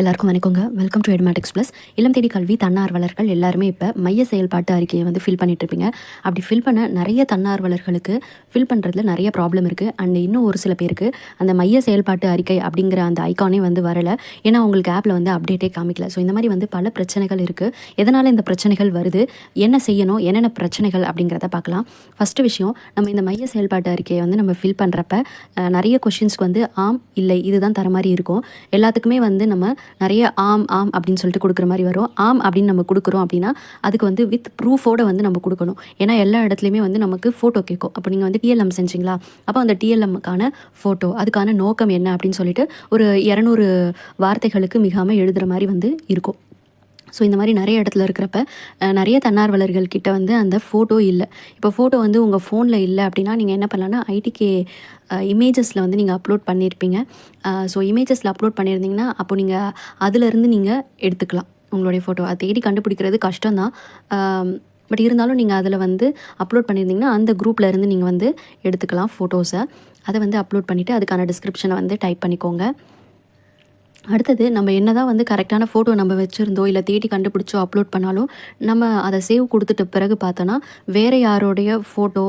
எல்லாருக்கும் வணக்கங்க. Welcome to Edmatics plus இளம் தேடி கல்வி தன்னார்வலர்கள் எல்லாருமே இப்போ மைய செயல்பாட்டு அறிக்கையை வந்து ஃபில் பண்ணிட்டுருப்பீங்க. அப்படி ஃபில் பண்ண நிறைய தன்னார்வலர்களுக்கு ஃபில் பண்ணுறதுல நிறைய ப்ராப்ளம் இருக்குது அண்ட் இன்னும் ஒரு சில பேருக்கு அந்த மைய செயல்பாட்டு அறிக்கை அப்படிங்கிற அந்த ஐக்கானே வந்து வரலை. ஏன்னா உங்களுக்கு ஆப்பில் வந்து அப்டேட்டே காமிக்கல. ஸோ இந்த மாதிரி வந்து பல பிரச்சனைகள் இருக்குது எதனால் இந்த பிரச்சனைகள் வருது? என்ன செய்யணும்? என்னென்ன பிரச்சனைகள்? அப்படிங்கிறத பார்க்கலாம். ஃபஸ்ட்டு விஷயம் நம்ம இந்த மைய செயல்பாட்டு அறிக்கையை வந்து நம்ம ஃபில் பண்ணுறப்ப நிறைய கொஷின்ஸ்க்கு வந்து ஆம் இல்லை இதுதான் தர மாதிரி இருக்கும். எல்லாத்துக்குமே வந்து நம்ம நிறைய ஆம் ஆம் அப்படின்னு சொல்லிட்டு கொடுக்குற மாதிரி வரும். ஆம் அப்படின்னு நம்ம கொடுக்குறோம் அப்படின்னா அதுக்கு வந்து வித் ப்ரூஃபோட வந்து நம்ம கொடுக்கணும். ஏன்னா எல்லா இடத்துலையுமே வந்து நமக்கு ஃபோட்டோ கேட்கும். அப்போ நீங்கள் வந்து டிஎல்எம் செஞ்சீங்களா? அப்போ அந்த டிஎல்எம்க்கான ஃபோட்டோ அதுக்கான நோக்கம் என்ன அப்படின்னு சொல்லிட்டு ஒரு இரநூறு வார்த்தைகளுக்கு மிகாமல் எழுதுகிற மாதிரி வந்து இருக்கும். ஸோ இந்த மாதிரி நிறைய இடத்துல இருக்கிறப்ப நிறைய தன்னார்வலர்கள் கிட்ட வந்து அந்த ஃபோட்டோ இல்லை. இப்போ ஃபோட்டோ வந்து உங்கள் ஃபோனில் இல்லை அப்படின்னா நீங்கள் என்ன பண்ணலான்னா ஐடிகே இமேஜஸில் வந்து நீங்கள் அப்லோட் பண்ணியிருப்பீங்க ஸோ இமேஜஸில் அப்லோட் பண்ணியிருந்தீங்கன்னா அப்போ நீங்கள் அதிலேருந்து நீங்கள் எடுத்துக்கலாம் உங்களுடைய ஃபோட்டோ அதை தேடி கண்டுபிடிக்கிறது கஷ்டம்தான். பட் இருந்தாலும் நீங்கள் அதில் வந்து அப்லோட் பண்ணியிருந்தீங்கன்னா அந்த குரூப்பில் இருந்து நீங்கள் வந்து எடுத்துக்கலாம் ஃபோட்டோஸை அதை வந்து அப்லோட் பண்ணிவிட்டு அதுக்கான டிஸ்கிரிப்ஷனை வந்து டைப் பண்ணிக்கோங்க. அடுத்தது நம்ம என்ன தான் வந்து கரெக்டான ஃபோட்டோ நம்ம வச்சுருந்தோ இல்லை தேடி கண்டுபிடிச்சோ அப்லோட் பண்ணாலும் நம்ம அதை சேவ் கொடுத்துட்ட பிறகு பார்த்தோன்னா வேறு யாரோடைய ஃபோட்டோ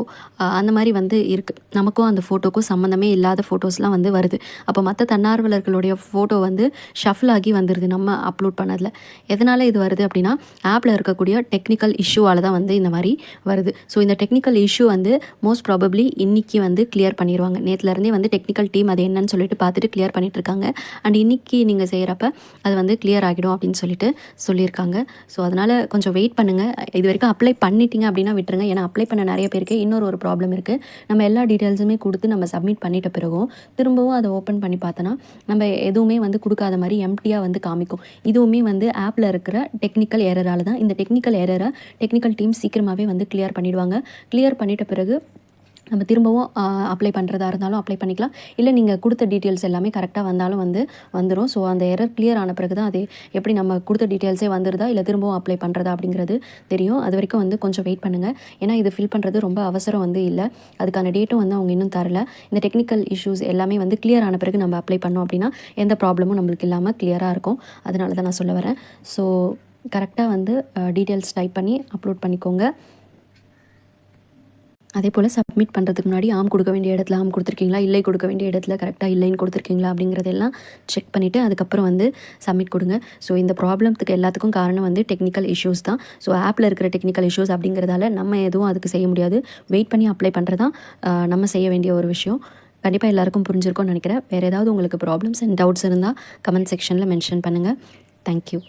அந்த மாதிரி வந்து இருக்குது நமக்கும் அந்த ஃபோட்டோக்கும் சம்மந்தமே இல்லாத ஃபோட்டோஸ்லாம் வந்து வருது. அப்போ மற்ற தன்னார்வலர்களுடைய ஃபோட்டோ வந்து ஷஃபில் ஆகி வந்துடுது நம்ம அப்லோட் பண்ணதில். எதனால் இது வருது அப்படின்னா ஆப்பில் இருக்கக்கூடிய டெக்னிக்கல் இஷ்யூவால் தான் வந்து இந்த மாதிரி வருது. ஸோ இந்த டெக்னிக்கல் இஷ்யூ வந்து மோஸ்ட் ப்ராபப்ளி இன்றைக்கி வந்து கிளியர் பண்ணிடுவாங்க நேற்றுலேருந்தே வந்து டெக்னிக்கல் டீம் அது என்னன்னு சொல்லிட்டு பார்த்துட்டு கிளியர் பண்ணிகிட்ருக்காங்க அண்ட் இன்றைக்கி நீங்கள் செய்கிறப்ப அது வந்து கிளியர் ஆகிடும் அப்படின்னு சொல்லிட்டு சொல்லியிருக்காங்க. ஸோ அதனால் கொஞ்சம் வெயிட் பண்ணுங்கள் இது வரைக்கும் அப்ளை பண்ணிட்டீங்க அப்படின்னா விட்டுருங்க. ஏன்னா அப்ளை பண்ண நிறைய பேருக்கு இன்னொரு ஒரு ப்ராப்ளம் இருக்குது நம்ம எல்லா டீட்டெயில்ஸுமே கொடுத்து நம்ம சப்மிட் பண்ணிட்ட பிறகும் திரும்பவும் அதை ஓப்பன் பண்ணி பார்த்தோன்னா நம்ம எதுவுமே வந்து கொடுக்காத மாதிரி எம்டியாக வந்து காமிக்கும். இதுவுமே வந்து ஆப்பில் இருக்கிற டெக்னிக்கல் எரரால் தான். இந்த டெக்னிக்கல் எரரை டெக்னிக்கல் டீம் சீக்கிரமாகவே வந்து கிளியர் பண்ணிவிடுவாங்க கிளியர் பண்ணிட்ட பிறகு நம்ம திரும்பவும் அப்ளை பண்ணுறதா இருந்தாலும் அப்ளை பண்ணிக்கலாம். இல்லை நீங்கள் கொடுத்த டீட்டெயில்ஸ் எல்லாமே கரெக்டாக வந்தாலும் வந்து வந்துடும் ஸோ அந்த எரர் கிளியர் ஆன பிறகு தான் அது எப்படி நம்ம கொடுத்த டீட்டெயில்ஸே வந்துருதா இல்லை திரும்பவும் அப்ளை பண்ணுறதா அப்படிங்கிறது தெரியும். அது வரைக்கும் வந்து கொஞ்சம் வெயிட் பண்ணுங்கள் ஏன்னா இது ஃபில் பண்ணுறது ரொம்ப அவசரம் வந்து இல்லை. அதுக்கான டேட்டும் வந்து அவங்க இன்னும் தரல. இந்த டெக்னிக்கல் இஷ்யூஸ் எல்லாமே வந்து கிளியர் ஆன பிறகு நம்ம அப்ளை பண்ணோம் அப்படின்னா எந்த ப்ராப்ளமும் நம்மளுக்கு இல்லாமல் கிளியராக இருக்கும். அதனால தான் நான் சொல்ல வரேன். ஸோ கரெக்டாக வந்து டீட்டெயில்ஸ் டைப் பண்ணி அப்லோட் பண்ணிக்கோங்க. அதே போல் சப்மிட் பண்ணுறதுக்கு முன்னாடி ஆம் கொடுக்க வேண்டிய இடத்துல ஆம் கொடுத்துருக்கீங்களா? இல்லை கொடுக்க வேண்டிய இடத்துல கரெக்டாக இல்லைன்னு கொடுத்துருக்கீங்களா? அப்படிங்கிறதெல்லாம் செக் பண்ணிவிட்டு அதுக்கப்புறம் வந்து சப்மிட் கொடுங்க. ஸோ இந்த ப்ராப்ளத்துக்கு எல்லாத்துக்கும் காரணம் வந்து டெக்னிக்கல் இஷ்யூஸ் தான். ஸோ ஆப்பில் இருக்கிற டெக்னிக்கல் இஷ்யூஸ் அப்படிங்கிறதால நம்ம எதுவும் அதுக்கு செய்ய முடியாது. வெயிட் பண்ணி அப்ளை பண்ணுறது தான் நம்ம செய்ய வேண்டிய ஒரு விஷயம். கண்டிப்பாக எல்லாருக்கும் புரிஞ்சிருக்கும்னு நினைக்கிறேன். வேறு ஏதாவது உங்களுக்கு ப்ராப்ளம்ஸ் அண்ட் டவுட்ஸ் இருந்தால் கமெண்ட் செக்ஷனில் மென்ஷன் பண்ணுங்கள் தேங்க்யூ